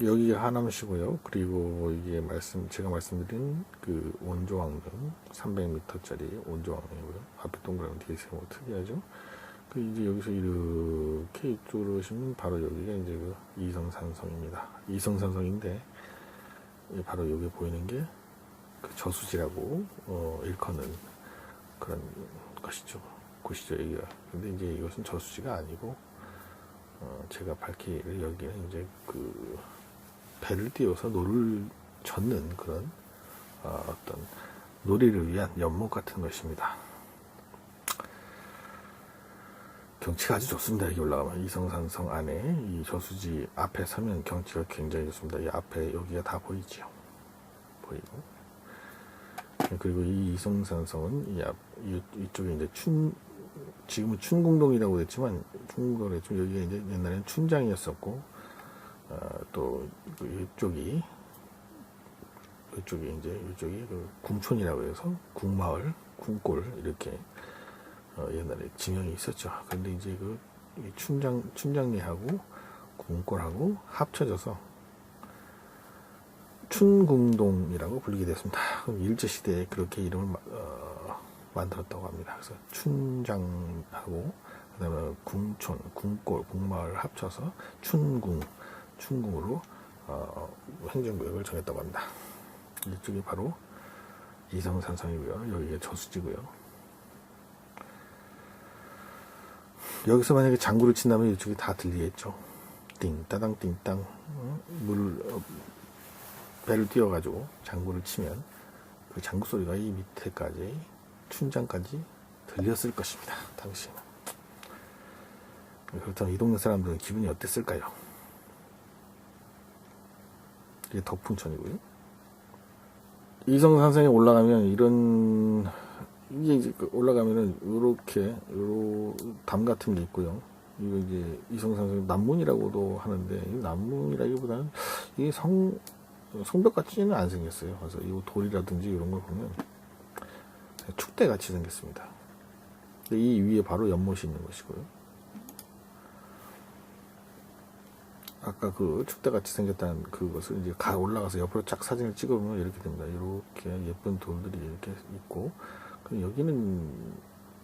여기가 하남시고요. 그리고 이게 말씀 제가 말씀드린 그 원조왕릉 300m짜리 원조왕릉이고요. 앞에 동그라미 되게 세모 특이하죠. 그 이제 여기서 이렇게 이쪽으로 오시면 바로 여기가 이제 그 이성산성입니다. 이성산성인데 이 바로 여기 보이는 게 그 저수지라고 어, 일컫는 그런 것이죠. 곳이죠 여기가. 근데 이제 이것은 저수지가 아니고 어, 제가 밝히기를 여기는 이제 그 배를 띄워서 노를 젓는 그런 어, 어떤 놀이를 위한 연못 같은 것입니다. 경치가 아주 좋습니다. 여기 올라가면 이성산성 안에 이 저수지 앞에 서면 경치가 굉장히 좋습니다. 이 앞에 여기가 다 보이지요. 보이고 그리고 이 이성산성은 이 앞, 이, 이쪽에 이제 춘 지금은 춘궁동이라고 했지만 좀 여기가 이제 옛날에는 춘장이었었고 어, 또 이쪽이 이쪽이 이제 이쪽이 그 궁촌이라고 해서 궁마을 궁골 이렇게 어, 옛날에 지명이 있었죠. 근데 이제 그이 춘장 춘장리하고 궁골하고 합쳐져서 춘궁동이라고 불리게 됐습니다. 일제 시대에 그렇게 이름을 마- 어, 만들었다고 합니다. 그래서 춘장하고 그다음에 궁촌, 궁골, 궁마을 합쳐서 춘궁, 춘궁으로 어, 행정구역을 정했다고 합니다. 이쪽이 바로 이성산성이고요. 여기가 저수지고요. 여기서 만약에 장구를 친다면 이쪽이 다 들리겠죠. 띵, 따당, 띵, 땅. 어? 물, 어, 배를 띄워가지고 장구를 치면 그 장구 소리가 이 밑에까지, 춘장까지 들렸을 것입니다. 당시에는. 그렇다면 이 동네 사람들은 기분이 어땠을까요? 이게 덕풍천이고요. 이성 산성에 올라가면 이런 이게 이제 그 올라가면은 요렇게 요로 담 같은 게 있고요. 이거 이제 이성 산성 남문이라고도 하는데 이 남문이라기보다는 이게 성 성벽 같지는 안 생겼어요. 그래서 이 돌이라든지 이런 걸 보면 축대 같이 생겼습니다. 이 위에 바로 연못이 있는 것이고요. 아까 그 축대 같이 생겼다는 그것을 이제 가 올라가서 옆으로 쫙 사진을 찍어보면 이렇게 됩니다. 이렇게 예쁜 돌들이 이렇게 있고, 그럼 여기는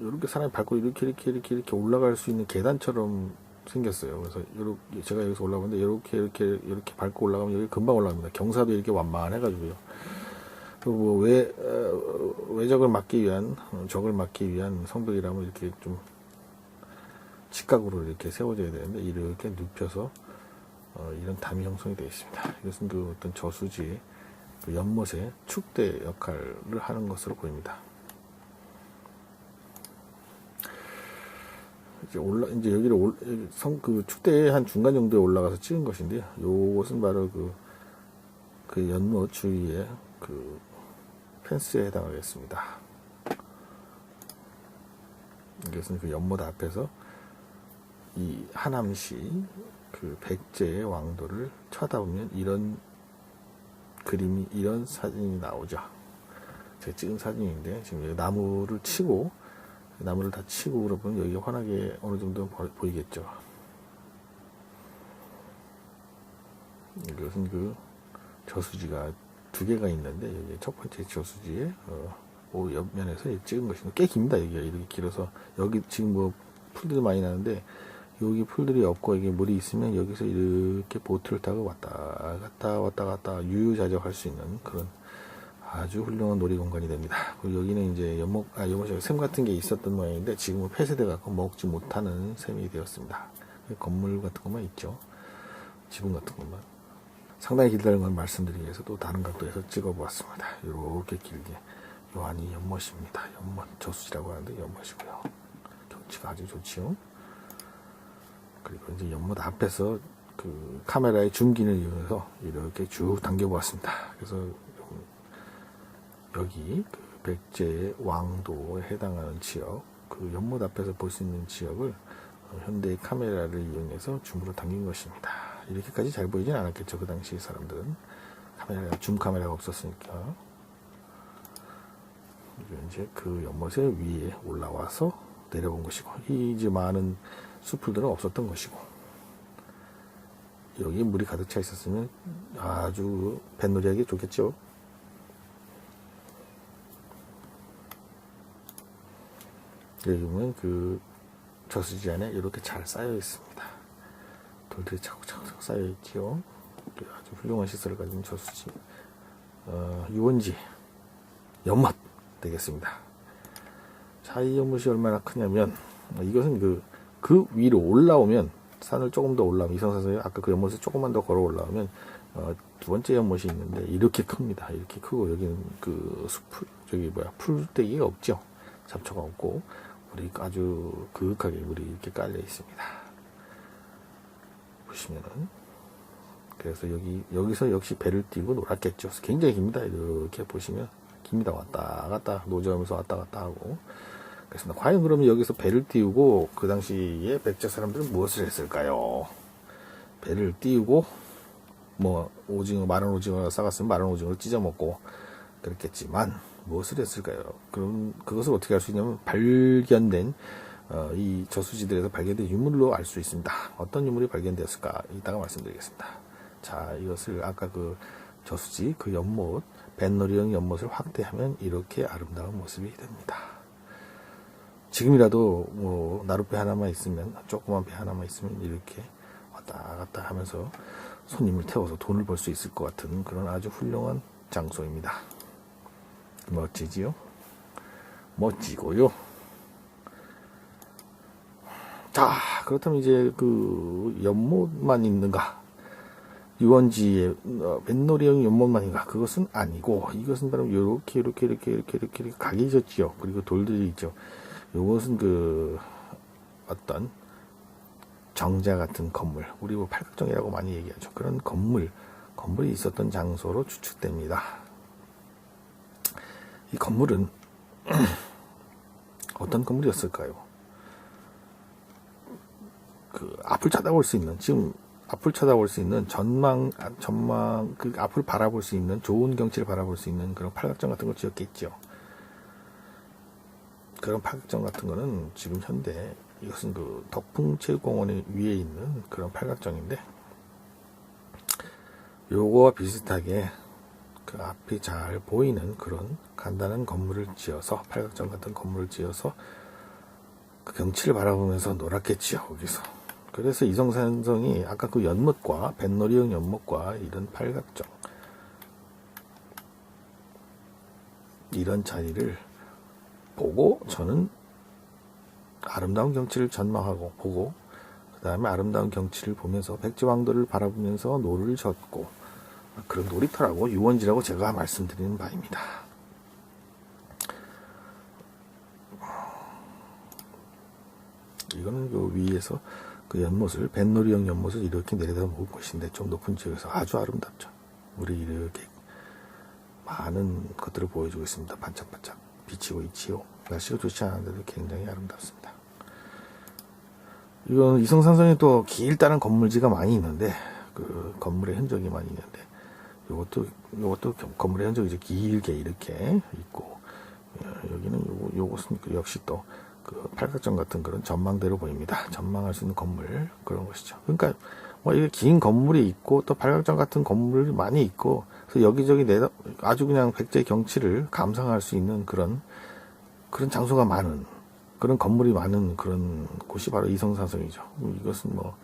이렇게 사람이 밟고 이렇게 이렇게 이렇게 이렇게 올라갈 수 있는 계단처럼 생겼어요. 그래서 이렇게 제가 여기서 올라가는데 이렇게 이렇게 이렇게 밟고 올라가면 여기 금방 올라갑니다. 경사도 이렇게 완만해가지고요. 그리고 뭐 외, 어, 외적을 막기 위한 어, 적을 막기 위한 성벽이라면 이렇게 좀 직각으로 이렇게 세워져야 되는데 이렇게 눕혀서 어, 이런 담이 형성이 되어 있습니다. 이것은 그 어떤 저수지의 그 연못의 축대 역할을 하는 것으로 보입니다. 이제 올라 이제 여기를 올, 성, 그 축대의 한 중간 정도에 올라가서 찍은 것인데요. 요것은 바로 그, 그 연못 주위에 그 펜스에 해당하겠습니다. 이것은 그 연못 앞에서 이 하남시 그 백제의 왕도를 쳐다보면 이런 그림이 이런 사진이 나오죠. 제가 찍은 사진인데 지금 여기 나무를 치고 나무를 다 치고 그러면 여기 환하게 어느 정도 보- 보이겠죠. 이것은 그 저수지가 두 개가 있는데 여기 첫 번째 저수지에 어, 오 옆면에서 찍은 것입니다. 꽤 깁니다. 여기가 이렇게 길어서 여기 지금 뭐 풀들이 많이 나는데 여기 풀들이 없고 여기 물이 있으면 여기서 이렇게 보트를 타고 왔다 갔다 왔다 갔다 유유자적 할 수 있는 그런 아주 훌륭한 놀이 공간이 됩니다. 그리고 여기는 이제 연목, 아, 연못이 샘 같은 게 있었던 모양인데 지금은 폐쇄돼 갖고 먹지 못하는 샘이 되었습니다. 건물 같은 것만 있죠. 지붕 같은 것만. 상당히 길다는 걸 말씀드리기 위해서 또 다른 각도에서 찍어 보았습니다. 이렇게 길게. 요한이 연못입니다. 연못, 저수지라고 하는데 연못이고요. 경치가 아주 좋지요. 그리고 이제 연못 앞에서 그 카메라의 줌기를 이용해서 이렇게 쭉 당겨보았습니다. 그래서 좀 여기 그 백제 왕도에 해당하는 지역, 그 연못 앞에서 볼 수 있는 지역을 어, 현대 카메라를 이용해서 줌으로 당긴 것입니다. 이렇게까지 잘 보이진 않았겠죠. 그 당시 사람들은 카메라가 줌 카메라가 없었으니까. 이제 그 연못의 위에 올라와서 내려본 것이고 이 이제 많은 수풀들은 없었던 것이고 여기 물이 가득 차 있었으면 아주 뱃놀이하기 좋겠죠. 여기 보면 그 저수지 안에 이렇게 잘 쌓여 있습니다. 돌들이 차곡차곡 쌓여 있지요. 아주 훌륭한 시설을 가진 저수지. 어, 유원지 연못 되겠습니다. 자, 이 연못이 얼마나 크냐면 어, 이것은 그, 그 위로 올라오면 산을 조금 더 올라오면 이성사선이 아까 그 연못을 조금만 더 걸어 올라오면 어, 두 번째 연못이 있는데 이렇게 큽니다. 이렇게 크고 여기는 그 숲을 저기 뭐야 풀떼기가 없죠. 잡초가 없고 물이 아주 그윽하게 물이 이렇게 깔려 있습니다. 보시면은 그래서 여기 여기서 역시 배를 띄고 놀았겠죠. 굉장히 깁니다. 이렇게 보시면 깁니다. 왔다 갔다 노저하면서 왔다 갔다 하고 그렇습니다. 과연 그러면 여기서 배를 띄우고 그 당시에 백제 사람들은 무엇을 했을까요? 배를 띄우고 뭐 오징어 마른 오징어 싸갔으면 마른 오징어를 찢어 먹고 그랬겠지만 무엇을 했을까요? 그럼 그것을 어떻게 알 수 있냐면 발견된 어, 이 저수지들에서 발견된 유물로 알 수 있습니다. 어떤 유물이 발견되었을까? 이따가 말씀드리겠습니다. 자, 이것을 아까 그 저수지 그 연못 뱃놀이형 연못을 확대하면 이렇게 아름다운 모습이 됩니다. 지금이라도 뭐 나룻배 하나만 있으면 조그만 배 하나만 있으면 이렇게 왔다 갔다 하면서 손님을 태워서 돈을 벌 수 있을 것 같은 그런 아주 훌륭한 장소입니다. 멋지지요? 멋지고요. 자, 그렇다면 이제 그 연못만 있는가? 유원지의 어, 뱃놀이형 연못만인가? 그것은 아니고 이것은 바로 이렇게 이렇게 이렇게 이렇게 이렇게, 이렇게 각이 졌지요. 그리고 돌들이 있죠. 이것은 그 어떤 정자 같은 건물, 우리 뭐 팔각정이라고 많이 얘기하죠. 그런 건물, 건물이 있었던 장소로 추측됩니다. 이 건물은 어떤 건물이었을까요? 그 앞을 쳐다볼 수 있는 지금 앞을 쳐다볼 수 있는 전망 아, 전망 그 앞을 바라볼 수 있는 좋은 경치를 바라볼 수 있는 그런 팔각정 같은 걸 지었겠죠. 그런 팔각정 같은 거는 지금 현대 이것은 그 덕풍체육공원 위에 있는 그런 팔각정인데 요거와 비슷하게 그 앞이 잘 보이는 그런 간단한 건물을 지어서 팔각정 같은 건물을 지어서 그 경치를 바라보면서 놀았겠지요 거기서. 그래서 이성산성이 아까 그 연못과 뱃놀이형 연못과 이런 팔각정 이런 자리를 보고 저는 아름다운 경치를 전망하고 보고 그 다음에 아름다운 경치를 보면서 백제왕도를 바라보면서 노를 젓고 그런 놀이터라고 유원지라고 제가 말씀드리는 바입니다. 이거는 그 위에서 그 연못을 뱃놀이형 연못을 이렇게 내려다본 곳인데 좀 높은 지역에서 아주 아름답죠. 물이 이렇게 많은 것들을 보여주고 있습니다. 반짝반짝 비치고 있지요. 날씨가 좋지 않은데도 굉장히 아름답습니다. 이건 이성산성에 또 길다란 건물지가 많이 있는데 그 건물의 흔적이 많이 있는데 요것도 요것도 건물의 흔적이 이제 길게 이렇게 있고 어, 여기는 요거 요것은 그 역시 또 그 팔각정 같은 그런 전망대로 보입니다. 전망할 수 있는 건물 그런 것이죠. 그러니까 뭐 이게 긴 건물이 있고 또 팔각정 같은 건물이 많이 있고 그래서 여기저기 내다 아주 그냥 백제 경치를 감상할 수 있는 그런 그런 장소가 많은 그런 건물이 많은 그런 곳이 바로 이성산성이죠. 이것은 뭐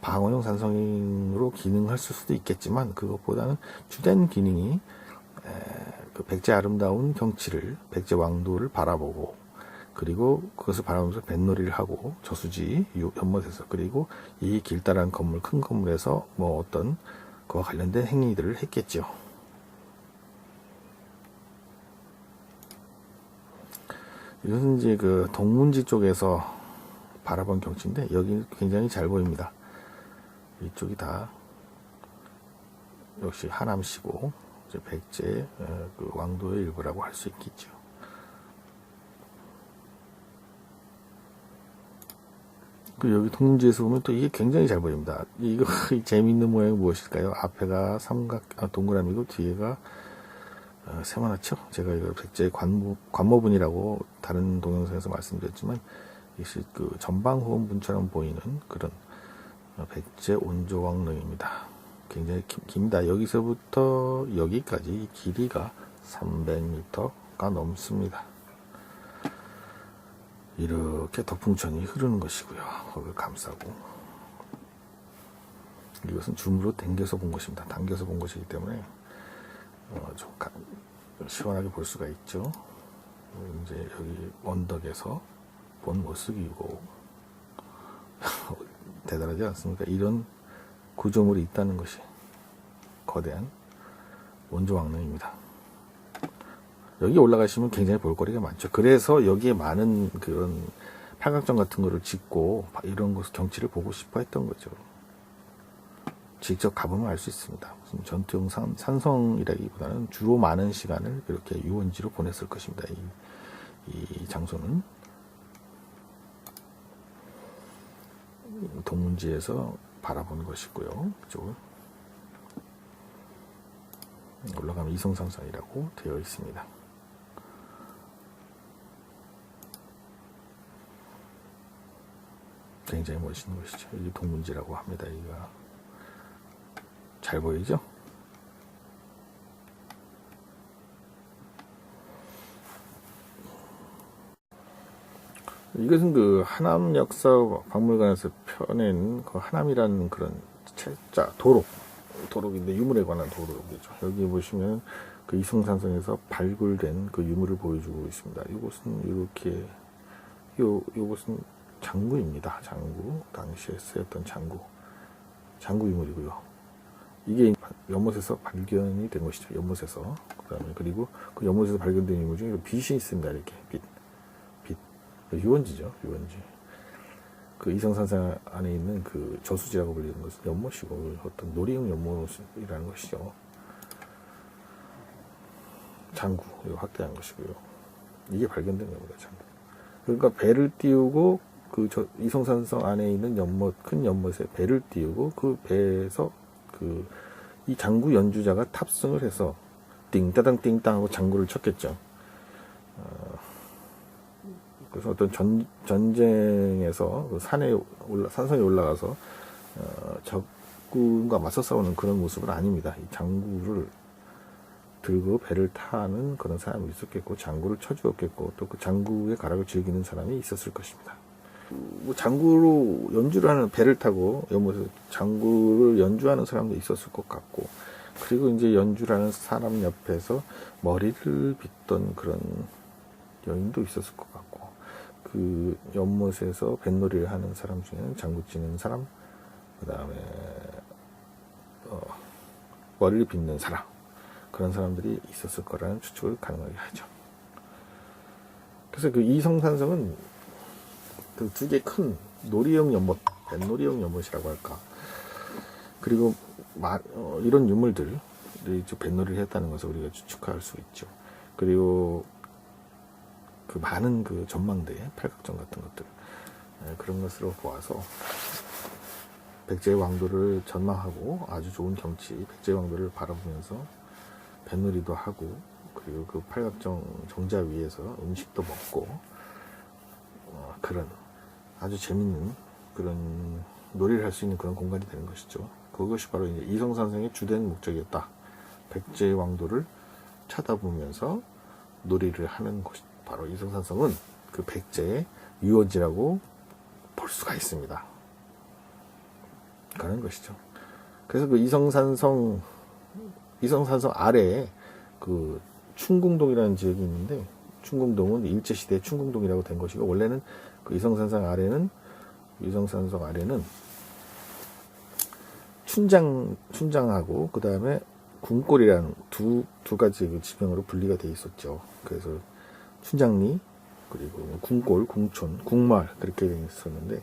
방어용 산성으로 기능할 수도 있겠지만 그것보다는 주된 기능이 그 백제 아름다운 경치를 백제 왕도를 바라보고 그리고 그것을 바라보면서 뱃놀이를 하고 저수지 연못에서 그리고 이 길다란 건물 큰 건물에서 뭐 어떤 그와 관련된 행위들을 했겠죠. 이것은 이제 그 동문지 쪽에서 바라본 경치인데 여기 굉장히 잘 보입니다. 이쪽이 다 역시 하남시고 백제 어, 그 왕도의 일부라고 할 수 있겠죠. 그 여기 동문지에서 보면 또 이게 굉장히 잘 보입니다. 이거 재미있는 모양이 무엇일까요? 앞에가 삼각 아, 동그라미고 뒤에가 어, 세모나죠. 제가 이걸 백제 관모, 관모분이라고 다른 동영상에서 말씀드렸지만 이것이 그 전방후원분처럼 보이는 그런 어, 백제 온조왕릉입니다. 굉장히 깁- 깁니다. 여기서부터 여기까지 길이가 300m가 넘습니다. 이렇게 덕풍천이 흐르는 것이고요. 거기를 감싸고 이것은 줌으로 당겨서 본 것입니다. 당겨서 본 것이기 때문에 어, 좀 가- 시원하게 볼 수가 있죠. 어, 이제 여기 언덕에서 본 모습이고 대단하지 않습니까? 이런 구조물이 있다는 것이 거대한 원조왕릉입니다. 여기 올라가시면 굉장히 볼거리가 많죠. 그래서 여기에 많은 그런 팔각정 같은 거를 짓고 이런 곳 경치를 보고 싶어 했던 거죠. 직접 가보면 알 수 있습니다. 무슨 전투용 산, 산성이라기보다는 주로 많은 시간을 그렇게 유원지로 보냈을 것입니다. 이, 이 장소는 동문지에서 바라보는 것이고요. 그쪽을 올라가면 이성상산이라고 되어 있습니다. 굉장히 멋있는 것이죠. 이게 동문지라고 합니다. 여기가 잘 보이죠? 이것은 그 하남 역사 박물관에서 펴낸 그 하남이라는 그런 책자 도록 도록인데 유물에 관한 도록이죠. 여기 보시면 그 이성산성에서 발굴된 그 유물을 보여주고 있습니다. 이곳은 이렇게 요 요것은 장구입니다. 장구 당시에 쓰였던 장구 장구 유물이고요. 이게 연못에서 발견이 된 것이죠. 연못에서 그다음에 그리고 그 연못에서 발견된 유물 중에 빛이 있습니다. 이렇게 빛 빛 유원지죠. 유원지. 그 이성산상 안에 있는 그 저수지라고 불리는 것은 연못이고 어떤 놀이용 연못이라는 것이죠. 장구 이거 확대한 것이고요. 이게 발견된 겁니다. 장구. 그러니까 배를 띄우고 그 저 이성산성 안에 있는 연못 큰 연못에 배를 띄우고 그 배에서 그 이 장구 연주자가 탑승을 해서 띵따당 띵땅 하고 장구를 쳤겠죠. 어, 그래서 어떤 전, 전쟁에서 그 산에 올라, 산성에 올라가서 어, 적군과 맞서 싸우는 그런 모습은 아닙니다. 이 장구를 들고 배를 타는 그런 사람이 있었겠고 장구를 쳐주었겠고 또 그 장구의 가락을 즐기는 사람이 있었을 것입니다. 뭐 장구로 연주를 하는 배를 타고 연못에서 장구를 연주하는 사람도 있었을 것 같고 그리고 이제 연주를 하는 사람 옆에서 머리를 빗던 그런 여인도 있었을 것 같고 그 연못에서 뱃놀이를 하는 사람 중에는 장구 치는 사람 그 다음에 어, 머리를 빗는 사람 그런 사람들이 있었을 거라는 추측을 가능하게 하죠. 그래서 그 이성산성은 그 두 개 큰 놀이용 연못, 뱃놀이용 연못이라고 할까. 그리고 마- 어, 이런 유물들이 뱃놀이를 했다는 것을 우리가 추측할 수 있죠. 그리고 그 많은 그 전망대, 팔각정 같은 것들 예, 그런 것으로 보아서 백제 왕도를 전망하고 아주 좋은 경치, 백제 왕도를 바라보면서 뱃놀이도 하고 그리고 그 팔각정 정자 위에서 음식도 먹고 어, 그런 아주 재밌는 그런 놀이를 할 수 있는 그런 공간이 되는 것이죠. 그것이 바로 이제 이성 산성의 주된 목적이었다. 백제 왕도를 쳐다보면서 놀이를 하는 곳이 바로 이성 산성은 그 백제의 유원지라고 볼 수가 있습니다. 그런 것이죠. 그래서 그 이성산성 이성산성 아래에 그 충궁동이라는 지역이 있는데 충궁동은 일제시대 충궁동이라고 된 것이고 원래는 그 이성산성 아래는 이성산성 아래는 춘장 춘장하고 그 다음에 궁골이라는 두 두 가지 그 지명으로 분리가 돼 있었죠. 그래서 춘장리 그리고 궁골, 궁촌, 궁마을 그렇게 돼 있었는데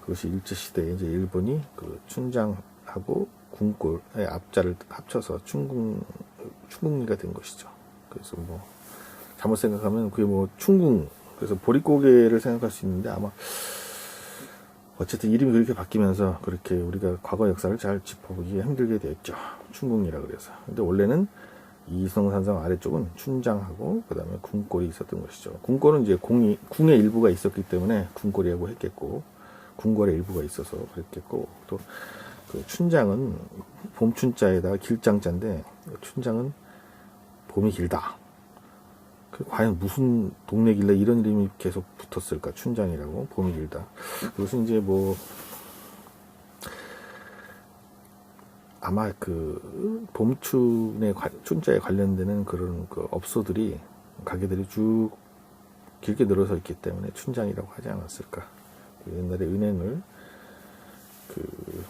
그것이 일제 시대에 이제 일본이 그 춘장하고 궁골의 앞자를 합쳐서 충궁 충궁리가 된 것이죠. 그래서 뭐 잘못 생각하면 그게 뭐 충궁 그래서 보릿고개를 생각할 수 있는데 아마 어쨌든 이름이 그렇게 바뀌면서 그렇게 우리가 과거 역사를 잘 짚어보기 힘들게 됐죠. 충궁리라 그래서. 근데 원래는 이성산성 아래쪽은 춘장하고 그 다음에 궁골이 있었던 것이죠. 궁골은 이제 궁이 궁의 일부가 있었기 때문에 궁골이라고 했겠고 궁궐의 일부가 있어서 그랬겠고 또 그 춘장은 봄춘자에다가 길장자인데 춘장은 봄이 길다. 그 과연 무슨 동네길래 이런 이름이 계속 붙었을까? 춘장이라고 봄이 길다. 그것은 이제 뭐 아마 그 봄춘에 관- 춘자에 관련되는 그런 그 업소들이 가게들이 쭉 길게 늘어서 있기 때문에 춘장이라고 하지 않았을까. 그 옛날에 은행을 그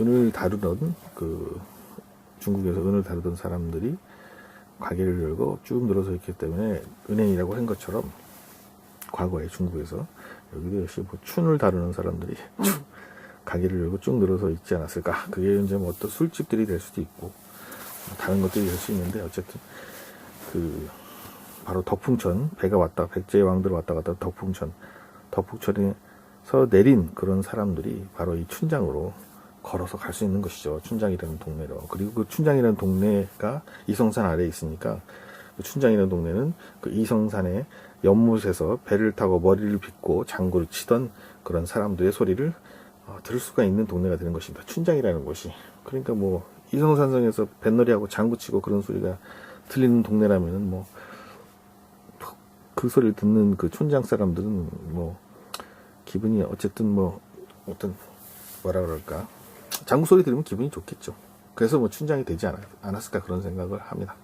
은을 다루던 그 중국에서 은을 다루던 사람들이 가게를 열고 쭉 늘어서 있기 때문에 은행이라고 한 것처럼 과거에 중국에서 여기도 역시 뭐 춘을 다루는 사람들이 쭉 가게를 열고 쭉 늘어서 있지 않았을까. 그게 이제 뭐 어떤 술집들이 될 수도 있고 뭐 다른 것들이 될 수 있는데 어쨌든 그 바로 덕풍천 배가 왔다 백제의 왕들 왔다 갔다 덕풍천 덕풍천에서 내린 그런 사람들이 바로 이 춘장으로 걸어서 갈 수 있는 것이죠 춘장이라는 동네로 그리고 그 춘장이라는 동네가 이성산 아래에 있으니까 그 춘장이라는 동네는 그 이성산의 연못에서 배를 타고 머리를 빗고 장구를 치던 그런 사람들의 소리를 어, 들을 수가 있는 동네가 되는 것입니다. 춘장이라는 곳이. 그러니까 뭐 이성산성에서 뱃놀이하고 장구 치고 그런 소리가 들리는 동네라면은 뭐 그 소리를 듣는 그 춘장 사람들은 뭐 기분이 어쨌든 뭐 어떤 뭐라 그럴까 장구 소리 들으면 기분이 좋겠죠. 그래서 뭐 춘장이 되지 않았, 않았을까 그런 생각을 합니다.